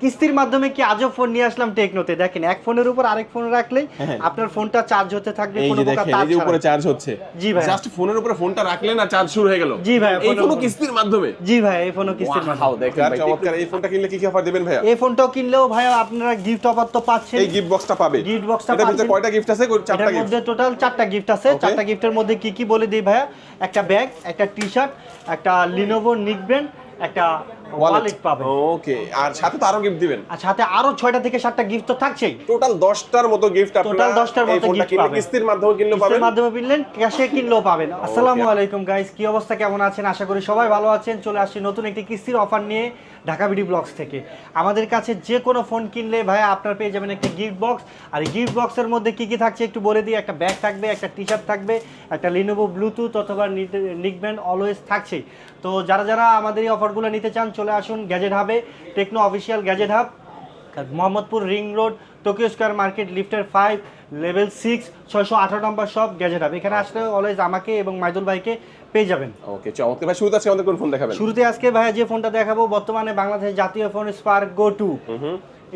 কিস্তির মাধ্যমে কি আজও ফোন নিয়ে আসলাম টেকনোতে দেখেন এক ফোনের উপর আরেক ফোন রাখলেই হ্যাঁ। আপনার ফোনটা চার্জ হতে থাকবে কোনো প্রকার তার এই যে উপরে চার্জ হচ্ছে। জি ভাই। জাস্ট ফোনের উপরে ফোনটা রাখলেন আর চার্জ শুরু হয়ে গেল। জি ভাই, এই ফোনও কিস্তির মাধ্যমে। জি ভাই এই ফোনও কিস্তির মাধ্যমে। দেখেন ভাই, চমৎকার। এই ফোনটা কিনলে কি কি অফার দিবেন ভাইয়া? এই ফোনটাও কিনলেও ভাই আপনারা গিফট অফার তো পাচ্ছেন। এই গিফট বক্সটা পাবে। Gift box টা এটার ভিতরে পাচ্ছেন। কয়টা গিফট আছে? চারটা গিফট মধ্যে টোটাল চারটা গিফট আছে। চারটা গিফটের মধ্যে কি কি বলে দিই ভাইয়া? একটা ব্যাগ একটা টি শার্ট একটা লিনোভো নিক ব্র্যান্ড একটা ওয়ালেট পাবেন ওকে আর সাথে তো আরও গিফট দিবেন। আর সাথে আরও 6টা থেকে 7টা গিফট তো থাকছেই। টোটাল 10টার মতো গিফট আপনারা টোটাল 10টার মতো গিফট পাবেন। কিস্তির মাধ্যমে কিনলে পাবেন। কিস্তির মাধ্যমে কিনলেন ক্যাশে কিনলেও পাবেন। আসসালামু আলাইকুম গাইস কি অবস্থা? কেমন আছেন? আশা করি সবাই ভালো আছেন। চলে আসছি নতুন একটি কিস্তির অফার নিয়ে। ঢাকা বিডি ব্লগস থেকে। আমাদের কাছে যে কোনো ফোন কিনলে ভাই আপনার পেয়ে যাবেন একটা গিফট বক্স। আর গিফট বক্সের মধ্যে কী কী থাকছে একটু বলে দিই। একটা ব্যাগ থাকবে, একটা টি শার্ট থাকবে, একটা লিনোভো ব্লুটুথ অথবা নিকব্যান্ড অলওয়েজ থাকছেই। তো যারা যারা আমাদের এই অফারগুলো নিতে চান, চলে আসুন গ্যাজেট হাবে techno official gadget hub Mohammadpur ring road Tokyo square market লিফটের ফাইভ লেভেল সিক্স ছয়শো আঠারো নম্বর সব গ্যাজেট হাব এখানে আসলে অলওয়েজ আমাকে এবং মাইদুল ভাইকে পেয়ে যাবেন। ওকে চমৎকার। ভাই শুরুতে আজকে আমাদের কোন ফোন দেখাবেন? শুরুতে আজকে ভাইয়া যে ফোনটা দেখাবো বর্তমানে বাংলাদেশের জাতীয় phone spark go two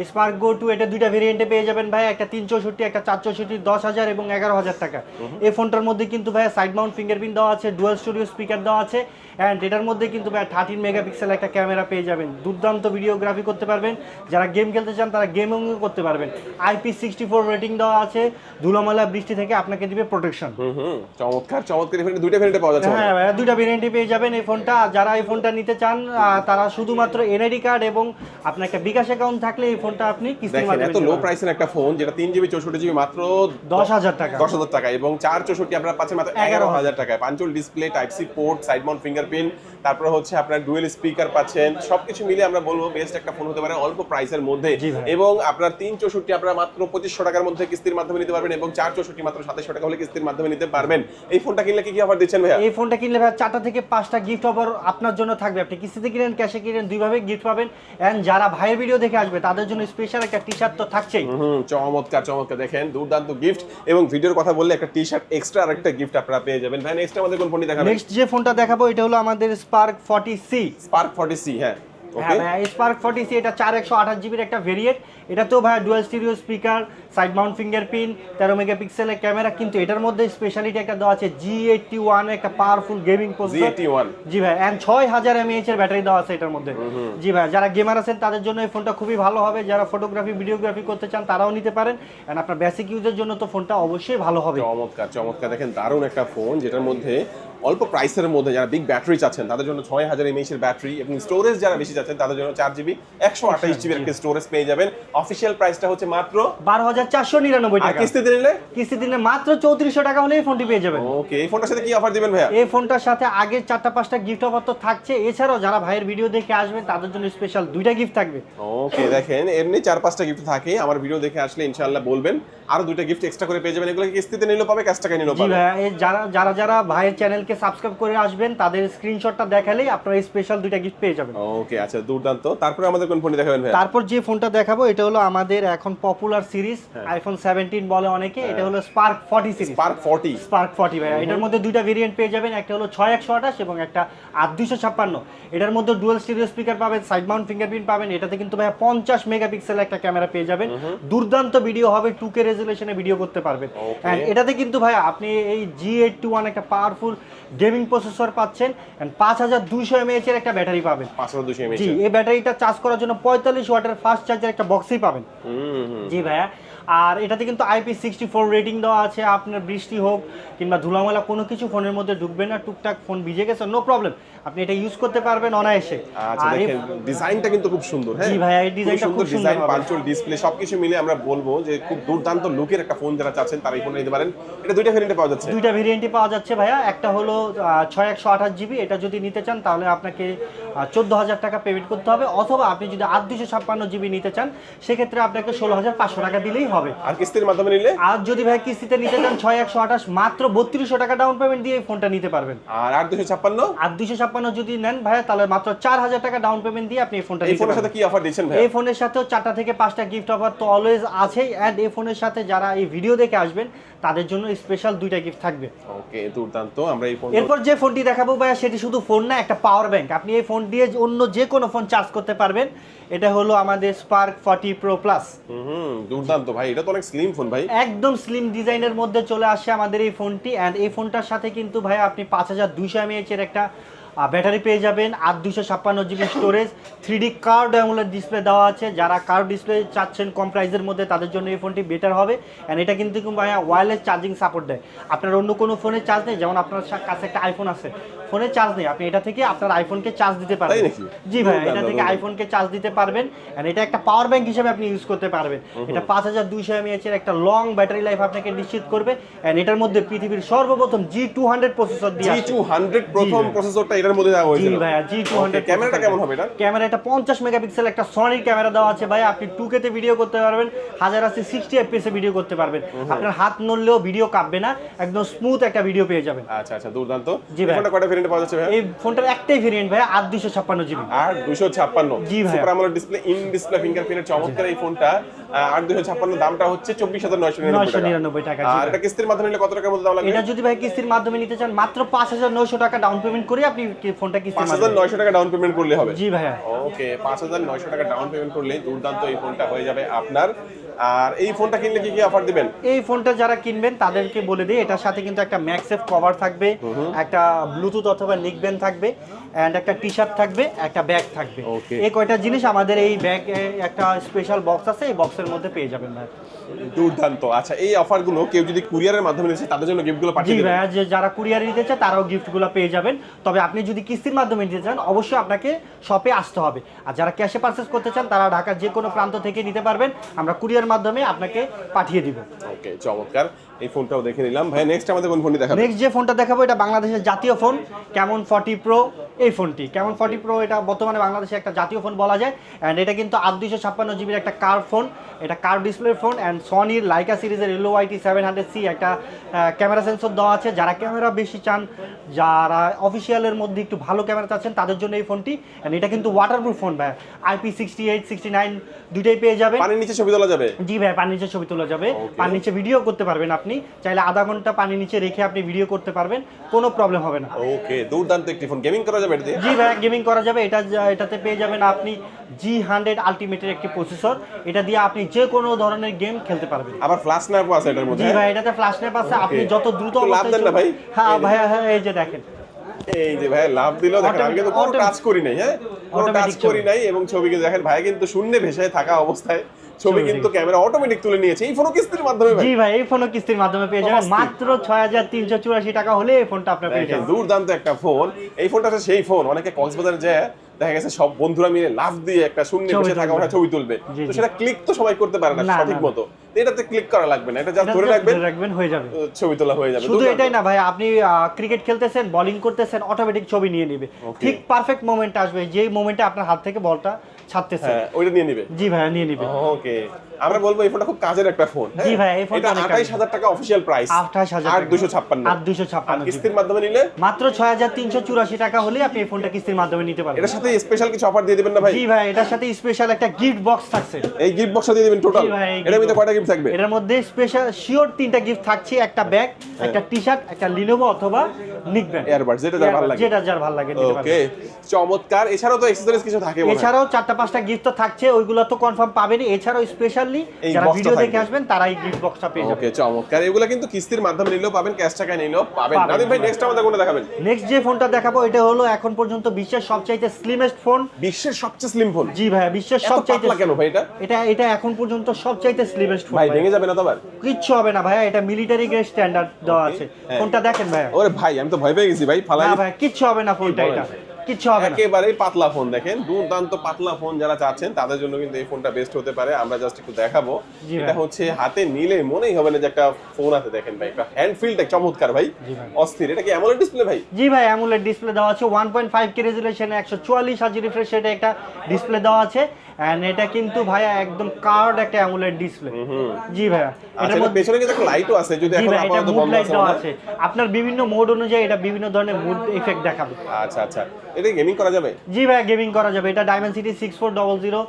spark go two এটা দুইটা ভেরিয়েন্টে পেয়ে যাবেন ভাই। একটা তিন চৌষট্টি একটা চার চৌষট্টি দশ হাজার এবং এগারো হাজার টাকা। এই ফোনটার মধ্যে কিন্তু ভাই সাইড মাউন্ট ফিঙ্গারপ্রিন্ট দেওয়া আছে ডুয়াল স্টুডিও স্পিকার দেওয়া আছে অ্যান্ড এটার মধ্যে কিন্তু ভাই থার্টিন মেগাপিক্সেল একটা ক্যামেরা পেয়ে যাবেন। দুর্দান্ত ভিডিওগ্রাফি করতে পারবেন। যারা গেম খেলতে চান তারা গেমিং করতে পারবেন। আইপি সিক্সটি ফোর রেটিং দেওয়া আছে। ধুলামালা বৃষ্টি থেকে আপনাকে দিবে প্রোটেকশন চমৎকার চমৎকার দুইটা ভেরিয়েন্টে পাওয়া যাচ্ছে হ্যাঁ ভাইয়া দুইটা ভেরিয়েন্টে পেয়ে যাবেন এই ফোনটা যারা এই ফোনটা নিতে চান তারা শুধুমাত্র এনআইডি কার্ড এবং আপনার একটা বিকাশ অ্যাকাউন্ট থাকলে এই ফোনটা আপনি কিস্তির মাধ্যমে এত লো প্রাইসের একটা ফোন যেটা তিন জিবি চৌষট্টি জিবি মাত্র দশ হাজার টাকা। দশ হাজার টাকা এবং চার চৌষট্টি আপনারা পাচ্ছেন মাত্র এগারো হাজার। টাকায়। Punch hole display type C port side mount fingerprint তারপরে হচ্ছে আপনার ডুয়েল স্পিকার পাচ্ছেন। সবকিছু মিলে আমরা বলব বেস্ট একটা ফোন হতে পারে অল্প প্রাইসের মধ্যে। এবং আপনার তিন চৌষট্টি আপনারা মাত্র পঁচিশশো টাকার মধ্যে কিস্তির মাধ্যমে নিতে পারবেন এবং চার চৌষট্টি মাত্র সাতাশশো টাকা হলে কিস্তির মাধ্যমে নিতে পারবেন। এই ফোনটা কিনলে কি কি অফার দিচ্ছেন ভাইয়া? এই ফোনটা কিনলে ভাই চারটা থেকে পাঁচটা গিফট অফার আপনার জন্য থাকবে। আপনি কিস্তিতে কিনেন ক্যাশে কিনেন দুইভাবে গিফট পাবেন। এন্ড যারা ভাইয়ের ভিডিও দেখে আসবে তাদের জন্য স্পেশাল একটা টি শার্ট তো থাকছেই। হুম চমৎকার চমৎকার। দেখেন দুর্দান্ত গিফট এবং ভিডিওর কথা বললে একটা টি শার্ট এক্সট্রা আর একটা গিফট আপনারা পেয়ে যাবেন। ভাই নেক্সট আমাদের কোন ফোনটি দেখাবেন? নেক্সট যে ফোনটা দেখাবো এটা হলো আমাদের spark forty C spark forty C হ্যাঁ। হ্যাঁ ভাইয়া স্পার্ক ফর্টি সি এটা চার একশো আঠাশ জিবির একটা ভেরিয়েন্ট এটাতেও ভাইয়া dual stereo speaker side mount fingerprint তেরো মেগাপিক্সেলের ক্যামেরা কিন্তু এটার মধ্যে স্পেশালিটি একটা দেওয়া আছে জি এইটটি ওয়ান একটা পাওয়ারফুল গেমিং প্রসেসর জি ভাই এন্ড ছয় হাজার এমএএইচ এর ব্যাটারি দেওয়া আছে এটার মধ্যে। জি ভাই যারা গেমার আছেন তাদের জন্য এই ফোনটা খুবই ভালো হবে। যারা ফটোগ্রাফি ভিডিওগ্রাফি করতে চান তারাও নিতে পারেন। এন্ড আপনার বেসিক ইউজের জন্য তো ফোনটা অবশ্যই ভালো হবে। চমৎকার চমৎকার। দেখেন দারুণ একটা ফোন যেটার মধ্যে অল্প প্রাইসের মধ্যে যারা বিগ ব্যাটারি চাচ্ছেন তাদের জন্য ছয় হাজার এমএইচ এর ব্যাটারি এবং স্টোরেজ যারা বেশি চাচ্ছেন তাদের জন্য চার জিবি একশো আঠাশ জিবির একটা স্টোরেজ পেয়ে যাবেন। অফিসিয়াল প্রাইসটা হচ্ছে মাত্র বারো হাজার চারশো নিরানব্বই টাকা। কিস্তিতে নিলে? কিস্তি দিনে মাত্র চৌত্রিশশো টাকা হলে এই ফোনটি পেয়ে যাবেন। ওকে এই ফোনটার সাথে কি অফার দিবেন ভাইয়া? এই ফোনটার সাথে আগে চারটা পাঁচটা গিফট অফার তো থাকছে। এছাড়াও যারা ভাইয়ের ভিডিও দেখে আসবেন তাদের জন্য স্পেশাল দুইটা গিফট থাকবে। ওকে দেখেন এমনি চার পাঁচটা গিফট থাকে আমার ভিডিও দেখে আসলে ইনশাআল্লাহ বলবেন আরও দুইটা গিফট এক্সট্রা করে পেয়ে যাবেন। এগুলো কিস্তিতে নিলেও পাবে ক্যাশ টাকা নিলেও পাবে? যারা যারা যারা ভাইয়ের চ্যানেলকে সাবস্ক্রাইব করে আসবেন তাদের স্ক্রিনশটটা দেখালেই আপনারা স্পেশাল দুইটা গিফট পেয়ে যাবেন। ওকে আচ্ছা দুর্দান্ত। তারপরে আমাদের কোন ফোনটি দেখাবেন ভাইয়া? তারপর যে ফোনটা দেখাবো এটা হলো আমাদের এখন পপুলার সিরিজ আইফোন সেভেন্টিন বলে অনেকে এটা হলো spark forty series spark forty spark forty ভাই এটার মধ্যে দুইটা ভেরিয়েন্ট পেয়ে যাবেন একটা হলো ছয় একশো আঠাশ এবং একটা আট দুইশো ছাপ্পান্ন। এটার মধ্যে ডুয়াল স্টিরিও স্পিকার পাবেন সাইড মাউন্ট ফিঙ্গারপ্রিন্ট পাবেন এটাতে কিন্তু ভাই পঞ্চাশ মেগাপিক্সেল একটা ক্যামেরা পেয়ে যাবেন। দুর্দান্ত ভিডিও হবে টু কে রেজুলেশনে ভিডিও করতে পারবেন. And এটাতে কিন্তু ভাই আপনি এই জি এইট টু ওয়ান একটা পাওয়ারফুল গেমিং প্রসেসর পাচ্ছেন অ্যান্ড পাঁচ হাজার দুইশো এমএএচ এর একটা ব্যাটারি পাবেন। পাঁচ হাজার দুশো জি এই ব্যাটারিটা চার্জ করার জন্য পঁয়তাল্লিশ ওয়াটের ফাস্ট চার্জের একটা বক্সই পাবেন। জি ভাইয়া। আর এটাতে কিন্তু আইপি সিক্সটি ফোর রেটিং দেওয়া আছে আপনার বৃষ্টি হোক কিংবা ধুলামেলা কোনো কিছু ফোনের মধ্যে ঢুকবে না টুকটাক ফোন ভিজে গেছে নো প্রবলেম আপনি এটা ইউজ করতে পারবেন অনায়াসে। আচ্ছা আর ডিজাইনটা কিন্তু খুব সুন্দর হ্যাঁ? জি ভাইয়া, এই ডিজাইনটা খুব সুন্দর ডিজাইন হবে। ডিসপ্লে সবকিছু মিলে আমরা বলব যে খুব দুর্দান্ত লুকের একটা ফোন যারা চাচ্ছেন তারা এই ফোনটা নিতে পারেন। এটা দুইটা ভেরিয়েন্টে পাওয়া যাচ্ছে। দুইটা ভেরিয়েন্টই পাওয়া যাচ্ছে ভাইয়া। একটা হলো ছয় একশো আঠাশ জিবি এটা যদি নিতে চান তাহলে আপনাকে চোদ্দ হাজার টাকা পেমেন্ট করতে হবে অথবা আপনি যদি আট দুশো ছাপ্পান্ন জিবি নিতে চান সেক্ষেত্রে আপনাকে ষোলো হাজার পাঁচশো টাকা দিলেই হবে। আর কিস্তির মাধ্যমে নিলে? আর যদি ভাই কিস্তিতে নিতে চান ছয় একশো আঠাশ মাত্র বত্রিশশো টাকা ডাউন পেমেন্ট দিয়ে এই ফোনটা নিতে পারবেন। আর আট দুশো ছাপ্পান্ন? আর দুইশো ছাপ্পান্ন যদি নেন ভাইয়া তাহলে মাত্র চার হাজার টাকা ডাউন পেমেন্ট দিয়ে আপনি এই ফোনটা এই ফোনের সাথে কি অফার দিচ্ছেন ভাই এই ফোনের সাথেও চারটা থেকে পাঁচটা গিফট অফার তো অলওয়েজ আছেই। অ্যান্ড এই ফোনের সাথে যারা এই ভিডিও দেখে আসবেন তাদের জন্য স্পেশাল দুইটা গিফট থাকবে। ওকে দুর্দান্ত আমরা এই ফোন এরপর যে ফোনটি দেখাবো ভাইয়া সেটি শুধু ফোন না একটা পাওয়ার ব্যাংক আপনি এই ফোন দিয়ে অন্য যে কোনো ফোন চার্জ করতে পারবেন। এটা হলো আমাদের spark forty pro plus hmm দুর্দান্ত ভাই এটা তো অনেক স্লিম ফোন ভাই। একদম স্লিম ডিজাইনের মধ্যে চলে আসে আমাদের এই ফোনটি অ্যান্ড এই ফোনটার সাথে কিন্তু ভাই আপনি পাঁচ হাজার দুইশো এমএএচের একটা ব্যাটারি পেয়ে যাবেন আট দুশো ছাপ্পান্ন GB storage three D curved AMOLED display দেওয়া আছে। যারা কার্ড ডিসপ্লে চাচ্ছেন কম প্রাইসের মধ্যে তাদের জন্য এই ফোনটি বেটার হবে। অ্যান্ড এটা কিন্তু ভাই ওয়্যারলেস চার্জিং সাপোর্ট দেয়। আপনার অন্য কোনো ফোনে চার্জ নেই? যেমন আপনার কাছে একটা আইফোন আছে। ফোনে চার্জ নেই। আপনি এটা থেকে আপনার আইফোনকে চার্জ দিতে পারবেন। জি ভাই এটা থেকে আইফোনকে চার্জ দিতে পারবেন। এন্ড এটা একটা পাওয়ার ব্যাংক হিসেবে আপনি ইউজ করতে পারবেন। এটা পাঁচ হাজার দুইশো এমএএচ এর একটা লং ব্যাটারি লাইফ আপনাকে নিশ্চিত করবে। অ্যান্ড এটার মধ্যে পৃথিবীর সর্বপ্রথম জি টু হান্ড্রেড প্রসেসর দিয়ে জি টু হান্ড্রেড প্রথম। প্রসেসরটা এটার মধ্যে দেওয়া জি হয়েছিল ভাইয়া জি টু হান্ড্রেড ক্যামেরাটা কেমন হবে এটা? ক্যামেরা এটা পঞ্চাশ মেগাপিক্সেল একটা সনির ক্যামেরা দেওয়া আছে ভাই আপনি টু তে ভিডিও করতে পারবেন হাজার আশি সিক্সটি এফপিএস এ ভিডিও করতে পারবেন। আপনার হাত নড়লেও ভিডিও কাঁপবে না একদম স্মুথ একটা ভিডিও পেয়ে যাবেন। আচ্ছা আচ্ছা দুর্দান্ত। জি ভাই। ফোনটা কয়টা ভেরিয়েন্ট পাওয়া যাচ্ছে ভাই এই ফোনটার একটাই ভেরিয়েন্ট ভাই আট দুশো ছাপ্পান্ন জিবি আর দুশো ছাপ্পান্ন। জি ভাইয়া। সুপার আমলের ডিসপ্লে ইন ডিসপ্লে ফিঙ্গারপ্রিন্টের চমৎকার এই ফোনটা। আর দুশো ছাপ্পান্ন দামটা হচ্ছে চব্বিশ হাজার নয়শো নিরানব্বই টাকা। আর ভাই। এটা কিস্তির মাধ্যমে নিলে কত টাকার মধ্যে দাম লাগবে? এটা যদি ভাই কিস্তির মাধ্যমে নিতে চান মাত্র পাঁচ হাজার নয়শো টাকা ডাউন পেমেন্ট করে আপনি কি- ফোনটা পাঁচ হাজার টাকা ডাউন পেমেন্ট করলে হবে। জি ভাইয়া। ওকে পাঁচ হাজার নয়শো টাকা ডাউন পেমেন্ট করলে দুর্দান্ত এই ফোনটা হয়ে যাবে আপনার। আর এই ফোনটা কিনলে কি কি অফার দিবেন? এই ফোনটা যারা কিনবেন তাদেরকে বলে দিই এটার সাথে কিন্তু একটা ম্যাক্সেফ কভার থাকবে একটা ব্লুটুথ অথবা নিকবেন থাকবে। এন্ড একটা টি শার্ট থাকবে একটা ব্যাগ থাকবে. এই কয়টা জিনিস আমাদের এই ব্যাগ একটা স্পেশাল বক্স আছে এই বক্সের মধ্যে পেয়ে যাবেন ভাই। দুর্দান্ত। আচ্ছা এই অফারগুলো কেউ যদি কুরিয়ারের মাধ্যমে নিচ্ছে তাদের জন্য গিফটগুলো পাঠিয়ে দেবেন। ভাইয়া যে যারা কুরিয়ারে নিতে চায় তারাও গিফটগুলো পেয়ে যাবেন। তবে আপনি যদি কিস্তির মাধ্যমে নিতে চান অবশ্যই আপনাকে শপে আসতে হবে। আর যারা ক্যাশে পারচেস করতে চান তারা ঢাকার যে কোনো প্রান্ত থেকে নিতে পারবেন। আমরা কুরিয়ার মাধ্যমে আপনাকে পাঠিয়ে দিব। ওকে চমৎকার। এই ফোনটাও দেখে নিলাম। ভাই নেক্সট আমাদের কোন ফোনটি দেখাবেন নেক্সট যে ফোনটা দেখাবো এটা বাংলাদেশের জাতীয় ফোন কেমন ফর্টি প্রো এই ফোনটি। কেমন ফর্টি প্রো এটা বর্তমানে বাংলাদেশে একটা জাতীয় ফোন বলা যায়। অ্যান্ড এটা কিন্তু আট দুইশো ছাপ্পান্ন জিবির একটা কার ফোন এটা কার ডিসপ্লে ফোন। অ্যান্ড সনির লাইকা সিরিজের এলো সেভেন হান্ড্রেড সি একটা ক্যামেরা সেন্সর দেওয়া আছে। যারা ক্যামেরা বেশি চান যারা অফিসিয়ালের মধ্যে একটু ভালো ক্যামেরা চাচ্ছেন তাদের জন্য এই ফোনটি। অ্যান্ড এটা কিন্তু ওয়াটারপ্রুফ ফোন ভাই। IP sixty eight sixty nine দুইটাই পেয়ে যাবেন। পানির নিচে ছবি তোলা যাবে? জি ভাই পানির নিচে ছবি তোলা যাবে। পানির নিচে ভিডিও করতে পারবেন আপনি। চাইলে আধা ঘণ্টা পানির নিচে রেখে আপনি ভিডিও করতে পারবেন কোনো প্রবলেম হবে না। ওকে দুর্দান্ত একটি ফোন গেমিং করা যাবে জি ভাই গেমিং করা যাবে এটা এটাতে পেয়ে যাবেন আপনি জি হান্ড্রেড আলটিমেটের একটি প্রসেসর এটা দিয়ে আপনি যে কোনো ধরনের গেম খেলতে পারবেন। আবার ফ্ল্যাশ ন্যাপও আছে এটার মধ্যে জি হ্যাঁ? ভাই এটাতে ফ্ল্যাশ ন্যাপ আছে আপনি যত দ্রুত লাভ দেন না ভাই? হ্যাঁ। ভাই হ্যাঁ এই যে দেখেন। এই যে ভাই লাভ দিল দেখেন আমি কিন্তু কোনো টাচ করি নাই হ্যাঁ? কোনো টাচ করি নাই এবং ছবি কিন্তু দেখেন ভাই কিন্তু শূন্যে ভেসে থাকা অবস্থায় ছবি কিন্তু ক্যামেরা অটোমেটিক তুলে নিয়েছে। এই ফোনও কিস্তির মাধ্যমে জি ভাই এই ফোনও কিস্তির মাধ্যমে পেয়ে যাবেন মাত্র ছয় হাজার তিনশো চুরাশি টাকা হলে এই ফোনটা আপনার পেয়ে যাবেন। দুর্দান্ত একটা ফোন। এই ফোনটা সেই ফোন। অনেকে কক্সবাজার যায় দেখা গেছে সব বন্ধুরা মিলে লাভ দিয়ে একটা শূন্য বসে থাকা ছবি তুলবে। তো সেটা ক্লিক তো সবাই করতে পারে না সঠিক মতো এটাতে ক্লিক করা লাগবে না। এটা ধরে রাখবেন। রাখবেন হয়ে যাবে। ছবি তোলা হয়ে যাবে। শুধু এটাই না ভাই আপনি ক্রিকেট খেলতেছেন বোলিং করতেছেন অটোমেটিক ছবি নিয়ে নেবে। ঠিক পারফেক্ট মোমেন্ট আসবে। যেই মোমেন্টে আপনার হাত থেকে বলটা ছাড়তেছে। হ্যাঁ ওইটা নিয়ে নিবে? জি ভাইয়া নিয়ে নিবে। ওকে। আমরা বলব এই ফোনটা খুব কাজের একটা ফোন হ্যাঁ? জি ভাই, এই ফোনটা এটা অনেক আঠাইশ কাজের। হাজার টাকা অফিসিয়াল প্রাইস 28,000 আর টাকা। দুশো ছাপ্পান্ন। আর 256 আর কিস্তির মাধ্যমে নিলে? মাত্র ছয় হাজার তিনশো চুরাশি টাকা হলে আপনি এই ফোনটা কিস্তির মাধ্যমে নিতে পারবেন। এটার সাথে স্পেশাল কিছু অফার দিয়ে দিবেন না ভাই? জি ভাই এটার সাথে স্পেশাল একটা গিফট বক্স থাকছে। এই গিফট বক্সটা দিয়ে দিবেন টোটাল জি ভাই, এই এটার gift কয়টা গিফট থাকবে? এটার মধ্যে স্পেশাল শিওর তিনটা গিফট থাকছে একটা ব্যাগ হ্যাঁ। একটা টি শার্ট একটা লিনোভো অথবা নিকব্যান্ড এয়ারবাড যেটা যার ভালো লাগে। যেটা যার ভালো লাগে নিতে ওকে চমৎকার। এছাড়াও তো অ্যাকসেসরিজ কিছু থাকে এছাড়াও চারটা পাঁচটা গিফট তো থাকছে ওইগুলো তো কনফার্ম পাবেনই। এছাড়াও স্পেশালি এই যারা ভিডিও দেখে। আসবেন তারাই গিফট বক্সটা পেয়ে যাবেন। ওকে চমৎকার। এগুলো কিন্তু কিস্তির মাধ্যমে নিলেও পাবেন ক্যাশ টাকায় নিলেও পাবেন। নাদিম ভাই নেক্সট আমাদের কোনটা দেখাবেন? নেক্সট যে ফোনটা দেখাবো এটা হলো এখন পর্যন্ত বিশ্বের সবচাইতে স্লিমেস্ট ফোন বিশ্বের সবচেয়ে স্লিম ফোন জি ভাইয়া বিশ্বের সবচাইতে কেন ভাই এটা? এটা এটা এখন পর্যন্ত সবচাইতে স্লিমেস্ট ফোন ভাই ভেঙে যাবে না তো আবার? কিচ্ছু হবে না ভাইয়া এটা মিলিটারি গ্রেড স্ট্যান্ডার্ড দেওয়া আছে। হ্যাঁ। ফোনটা দেখেন ভাইয়া। ওরে ভাই আমি তো ভয় পেয়ে গেছি ভাই ফালাই না ভাই কিচ্ছু হবে না ফোনটা? এটা। কিচ্ছু হবে না। একেবারেই পাতলা ফোন দেখেন দুর্দান্ত পাতলা ফোন যারা চাচ্ছেন তাদের জন্য কিন্তু এই ফোনটা বেস্ট হতে পারে। আমরা জাস্ট একটু দেখাবো। এটা হচ্ছে হাতে নিলে মনেই হবে না যে একটা ফোন আছে দেখেন ভাই একটা হ্যান্ড ফিলটা চমৎকার ভাই অস্থির। এটা কি অ্যামোলেড ডিসপ্লে ভাই? জি ভাই অ্যামুলেট ডিসপ্লে দেওয়া আছে ওয়ান পয়েন্ট ফাইভ কে রেজুলেশনে একশো চুয়াল্লিশ হাজি রিফ্রেশ রেটে একটা ডিসপ্লে দেওয়া আছে। অ্যান্ড এটা কিন্তু ভাইয়া একদম কার্ড একটা অ্যামুলেট ডিসপ্লে জি ভাইয়া। আচ্ছা এটার এটার মধ্যে পেছনে কিন্তু একটা লাইটও আছে যদি এখন আপাতত বন্ধ আছে আপনার বিভিন্ন মোড অনুযায়ী এটা বিভিন্ন ধরনের মুড ইফেক্ট দেখাবে। আচ্ছা আচ্ছা। এটা গেমিং করা যাবে? জি ভাই গেমিং করা যাবে। এটা Dimensity six four double zero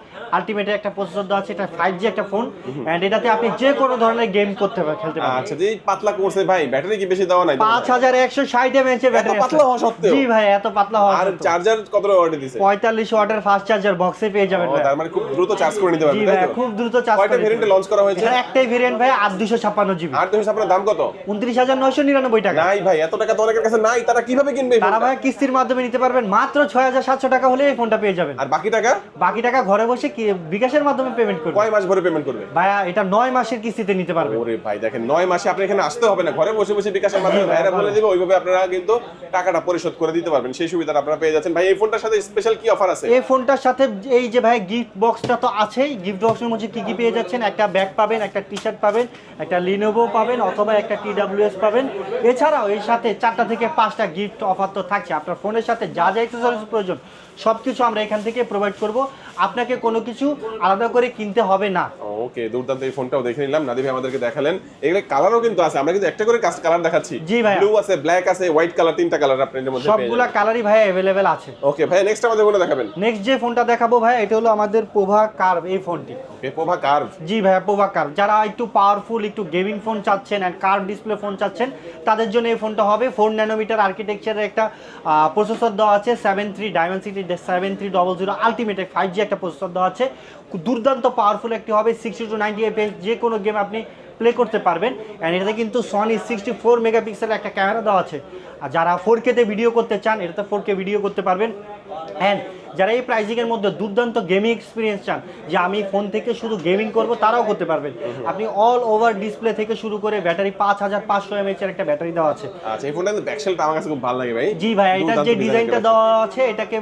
একটা প্রসেসর দেওয়া আছে এটা ফাইভ জি একটা ফোন অ্যান্ড এটাতে আপনি যে কোনো ধরনের গেম করতে পারেন খেলতে পারেন আচ্ছা যে এই পাতলা করছে ভাই ব্যাটারি কি বেশি দেওয়া নাই পাঁচ হাজার একশো ষাট এমএচ এর ব্যাটারি পাতলা হওয়া সত্ত্বেও? জি ভাই এত পাতলা হওয়া আর চার্জার কত ওয়াট দিছে? পঁয়তাল্লিশ ওয়াটের ফাস্ট চার্জার বক্সে পেয়ে যাবেন ভাই। তার মানে খুব দ্রুত চার্জ করে নিতে পারবেন ভাই খুব দ্রুত চার্জ কয়টা ভেরিয়েন্টে লঞ্চ করা হয়েছে? একটাই ভেরিয়েন্ট ভাই আট দুশো ছাপ্পান্ন জিবি আর তুমি আপনার দাম কত? উনত্রিশ হাজার নয়শো নিরানব্বই টাকা। নাই ভাই এত টাকা তো অনেকের কাছে নাই তারা কীভাবে কিনবে তারা ভাই কিস্তির মাধ্যমে নিতে পারবেন মাত্র ছয় হাজার সাতশো টাকা হলে এই ফোনটা পেয়ে যাবেন। আর বাকি টাকা? বাকি টাকা ঘরে বসে কি বিকাশের মাধ্যমে পেমেন্ট করবেন? কয় মাস ভরে পেমেন্ট করবে? ভাইয়া এটা নয় মাসের কিস্তিতে নিতে পারবে ওরে ভাই দেখেন নয় মাসে আপনি এখানে আসতে হবে না। ঘরে বসে বসে বিকাশের মাধ্যমে ভাইরা বলে দিবে ওইভাবে আপনারা কিন্তু টাকাটা পরিশোধ করে দিতে পারবেন। সেই সুবিধাটা আপনারা পেয়ে যাচ্ছেন। ভাই এই ফোনটার সাথে স্পেশাল কি অফার আছে? এই ফোনটার সাথে এই যে ভাই গিফট বক্সটা তো আছেই। গিফট বক্সের মধ্যে কি কি পেয়ে যাচ্ছেন? একটা ব্যাগ পাবেন একটা টি শার্ট পাবেন একটা লিনোভো পাবেন অথবা একটা টিডাব্লিউএস পাবেন। এছাড়াও এর সাথে চারটা থেকে পাঁচটা গিফট অফার তো থাকছে। আপনার ফোনের সাথে যা যা অ্যাক্সেসরিজ প্রয়োজন। সব কিছু আমরা এখান থেকে প্রোভাইড করব। আপনাকে কোনো কিছু আলাদা করে কিনতে হবে না। ওকে দুর্দান্ত এই ফোনটাও দেখে নিলাম। ভাই আমাদেরকে দেখালেন। এগুলো কালারও কিন্তু আছে আমরা কিন্তু একটা করে কালার দেখাচ্ছি। জি ভাইয়া। ব্লু আছে ব্ল্যাক আছে হোয়াইট কালার তিনটা কালার আপনাদের মধ্যে সবগুলা কালারই ভাই অ্যাভেলেবেল আছে। ওকে ভাই নেক্সট আমাদের কোনটা দেখাবেন? নেক্সট যে ফোনটা দেখাবো ভাই এটা হলো আমাদের পোভা কার্ভ এই ফোনটি। ওকে পোভা কার্ভ। জি ভাইয়া পোভা কার্ভ। যারা একটু পাওয়ারফুল একটু গেমিং ফোন চাচ্ছেন অ্যান্ড কার্ভ ডিসপ্লে ফোন চাচ্ছেন তাদের জন্য এই ফোনটা হবে। ফোর ন্যানোমিটার আর্কিটেকচারের একটা প্রসেসর দেওয়া আছে seven three Dimensity seven three double zero ultimate five G একটা প্রসেসর দেওয়া আছে। দুর্দান্ত পাওয়ারফুল একটি হবে সিক্সটি টু নাইনটি এফ যে কোনো গেম আপনি প্লে করতে পারবেন অ্যান্ড এটাতে কিন্তু সনি সিক্সটি ফোর মেগাপিক্সেলের একটা ক্যামেরা দেওয়া আছে। আর যারা ফোর কেতে ভিডিও করতে চান, এটাতে ফোর কে ভিডিও করতে পারবেন অ্যান্ড যারা এই প্রাইজিংয়ের মধ্যে দুর্দান্ত গেমিং এক্সপিরিয়েন্স চান যে আমি ফোন থেকে শুধু গেমিং করব তারাও করতে পারবেন। আপনি অল ওভার ডিসপ্লে থেকে শুরু করে ব্যাটারি পাঁচ হাজার পাঁচশো এমএচ এর একটা ব্যাটারি দেওয়া আছে। আচ্ছা এই ফোনটা ব্যাকশেলটা আমার কাছে খুব ভালো লাগে ভাই। জি ভাই এটার যে ডিজাইনটা দেওয়া আছে এটাকে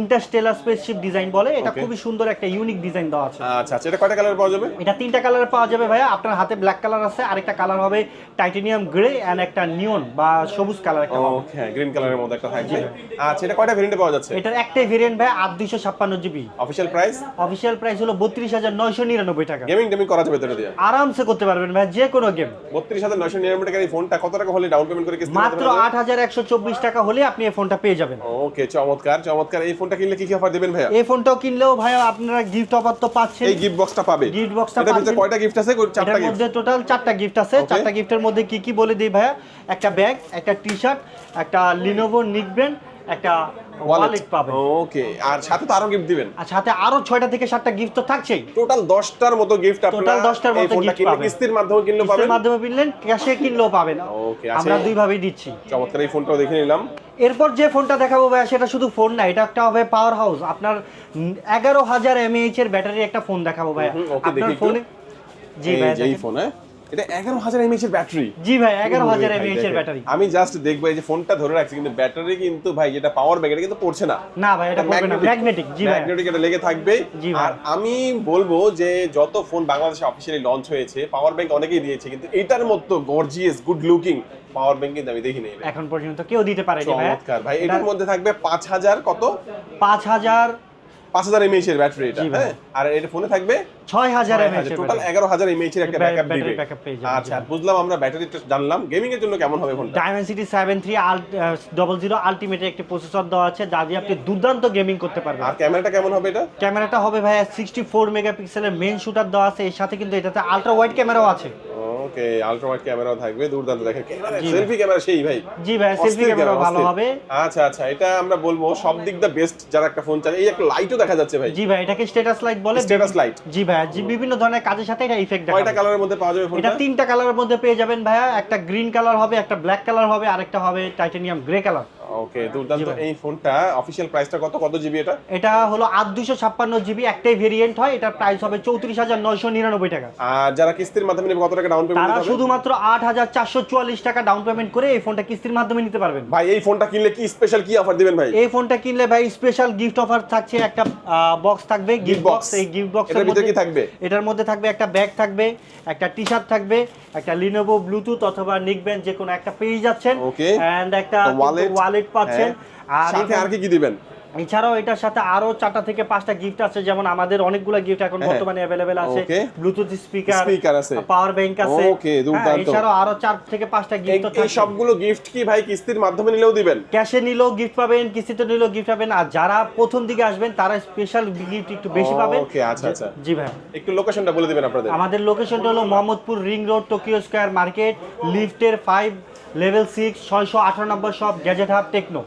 ইন্টারস্টেলার স্পেসশিপ ডিজাইন বলে এটা খুবই সুন্দর একটা ইউনিক ডিজাইন দেওয়া আছে। আচ্ছা আচ্ছা এটা কয়টা কালার পাওয়া যাবে? এটা তিনটা কালার পাওয়া যাবে ভাইয়া। আপনার হাতে ব্ল্যাক কালার আছে আরেকটা কালার হবে টাইটেনিয়াম গ্রে অ্যান্ড একটা নিয়ন বা সবুজ কালার একটা। ওকে গ্রিন কালারের মধ্যে একটা থাকবে আচ্ছা এটা কয়টা ভেরিয়েন্টে পাওয়া যাচ্ছে? এটা এটার একটাই ভেরিয়েন্ট ভাই আট দুইশো ছাপ্পান্ন GB official price official price হলো বত্রিশ হাজার নয়শো নিরানব্বই টাকা। গেমিং টেমিং করা যাবে এটা দিয়ে? আরামসে করতে পারবেন ভাই যে কোনো গেম বত্রিশ হাজার নয়শো নিরানব্বই টাকার এই ফোনটা কত টাকা হলে ডাউন পেমেন্ট করে কিস্তি মাত্র আট হাজার একশো চব্বিশ টাকা হলে আপনি এই ফোনটা পেয়ে যাবেন। ওকে চমৎকার চমৎকার। এই ফোনটা কিনলে কি কি অফার দিবেন ভাইয়া? এই ফোনটাও কিনলেও ভাই আপনারা গিফট অফার তো পাচ্ছেন। এই গিফট বক্সটা পাবে। Gift box টা এটার ভিতরে। কয়টা গিফট আছে? চারটা গিফট মধ্যে টোটাল চারটা গিফট আছে। চারটা গিফটের মধ্যে কি কি বলে দিই ভাইয়া? একটা ব্যাগ একটা টি শার্ট একটা লিনোভো নিক একটা ওয়ালেট পাবেন। ওকে আর সাথে তো আরও গিফট দিবেন। আর সাথে আরও ছয়টা থেকে সাতটা গিফট তো থাকছেই। টোটাল 10টার মতো গিফট আপনারা Total 10টার মতো কিনলে পাবেন। কিস্তির মাধ্যমে কিনলে পাবেন। কিস্তির মাধ্যমে কিনলেন ক্যাশে কিনলেও পাবেন। আচ্ছা। আমরা দুই ভাবেই দিচ্ছি। চমৎকার এই ফোনটাও দেখে নিলাম। এরপর যে ফোনটা দেখাবো ভাইয়া সেটা শুধু ফোন না এটা একটা হবে পাওয়ার হাউস আপনার এগারো হাজার এমএএইচ এর ব্যাটারি একটা ফোন দেখাবো ভাইয়া। হুম, আপনার ফোনে জি ভাই এই ফোন হ্যাঁ এটা এগারো হাজার এমএইচ এর ব্যাটারি জি ভাই এগারো হাজার এমএএইচ এর ব্যাটারি আমি জাস্ট দেখব এই যে ফোনটা ধরে রাখছি কিন্তু ব্যাটারি কিন্তু ভাই যেটা পাওয়ার ব্যাগ এটা কিন্তু পড়ছে না। না ভাই এটা পড়বে না ম্যাগনেটিক জি ভাই। ম্যাগনেটিক এটা লেগে থাকবে। আর আমি বলব যে যত ফোন বাংলাদেশে অফিসিয়ালি লঞ্চ হয়েছে পাওয়ার ব্যাংক অনেকেই দিয়েছে কিন্তু এটার মতো gorgeous good looking power bank কিন্তু আমি দেখিনি এখন পর্যন্ত কেউ দিতে পারেনি ভাই। চমৎকার ভাই এটার মধ্যে থাকবে পাঁচ হাজার কত? পাঁচ হাজার পাঁচ হাজার এমএইচ এর ব্যাটারি এটা হ্যাঁ? আর এটা ফোনে থাকবে ছয় হাজার এমএএইচ এর টোটাল এগারো হাজার এমএইচ এর একটা ব্যাকআপ দিবে। আচ্ছা বুঝলাম আমরা ব্যাটারিটা জানলাম। গেমিং এর জন্য কেমন হবে ফোনটা Dimensity seven three double zero আলটিমেটের একটি প্রসেসর দেওয়া আছে যা দিয়ে আপনি দুর্দান্ত গেমিং করতে পারবেন। আর ক্যামেরাটা কেমন হবে এটা? ক্যামেরাটা হবে ভাইয়া সিক্সটি ফোর মেগাপিক্সেলের মেন শুটার দেওয়া আছে এর সাথে কিন্তু এটাতে আলট্রা ওয়াইড ক্যামেরাও আছে। ওকে আলট্রাওয়াইড ক্যামেরাও থাকবে দুর্দান্ত দেখেন। ক্যামেরা সেলফি ক্যামেরা সেই ভাই। জি ভাই সেলফি ক্যামেরা ভালো হবে। আচ্ছা আচ্ছা এটা আমরা বলব সব দিক দা বেস্ট যারা একটা ফোন চায় এই একটা লাইটও দেখা যাচ্ছে ভাই। জি ভাই এটাকে স্ট্যাটাস লাইট বলে। স্ট্যাটাস লাইট জি ভাই জি বিভিন্ন ধরনের কাজের সাথে এটা ইফেক্ট কয়টা দেখাবে কালারের মধ্যে পাওয়া যাবে এটা তিনটা কালারের মধ্যে পেয়ে যাবেন ভাইয়া। একটা গ্রিন কালার হবে একটা ব্ল্যাক কালার হবে আরেকটা হবে টাইটানিয়াম গ্রে কালার ওকে দুর্দান্ত এই ফোনটা অফিশিয়াল প্রাইসটা কত? কত জিবি এটা? এটা হলো আট দুশো ছাপ্পান্ন জিবি একটাই ভেরিয়েন্ট হয়। এটার প্রাইস হবে চৌত্রিশ হাজার নয়শো নিরানব্বই টাকা। আর যারা কিস্তির মাধ্যমে নেবে কত টাকা ডাউন পেমেন্ট তারা শুধুমাত্র আট হাজার চারশো চুয়াল্লিশ টাকা ডাউন পেমেন্ট করে এই ফোনটা কিস্তির মাধ্যমে নিতে পারবেন। ভাই এই ফোনটা কিনলে কি স্পেশাল কি অফার দিবেন ভাই? এই ফোনটা কিনলে ভাই স্পেশাল গিফট অফার থাকছে একটা বক্স থাকবে গিফট বক্স এই গিফট ভিতরে কি থাকবে? এটার মধ্যে থাকবে একটা ব্যাগ থাকবে একটা টি শার্ট থাকবে একটা লিনোভো ব্লুটুথ অথবা নিক ব্যান্ড যে কোনো একটা পেয়ে যাচ্ছেন। Okay. এন্ড একটা wallet, ওয়ালেট পাচ্ছেন। হ্যাঁ। আর সাথে আর কি কি দিবেন? এছাড়াও এটার সাথে আরও চারটা থেকে পাঁচটা গিফট আছে যেমন আমাদের অনেকগুলো গিফট এখন হ্যাঁ। বর্তমানে অ্যাভেলেবেল আছে। ব্লুটুথ স্পিকার Speaker আছে। পাওয়ার ব্যাংক আছে। Okay, হ্যাঁ, দুর্দান্ত। এছাড়াও আরও চার থেকে পাঁচটা গিফট এই সবগুলো গিফট কি ভাই কিস্তির মাধ্যমে নিলেও দিবেন? ক্যাশে নিলেও গিফট পাবেন কিস্তিতে নিলেও গিফট পাবেন। আর যারা প্রথম দিকে আসবেন তারা স্পেশাল গিফট একটু বেশি পাবেন। Okay, আচ্ছা, আচ্ছা। জি ভাই। একটু লোকেশনটা বলে দিবেন আপনাদের। আমাদের লোকেশনটা হলো Mohammadpur ring road Tokyo square market লিফটের ফাইভ লেভেল সিক্স ছয়শো নম্বর শপ গ্যাজেট হাব টেকনো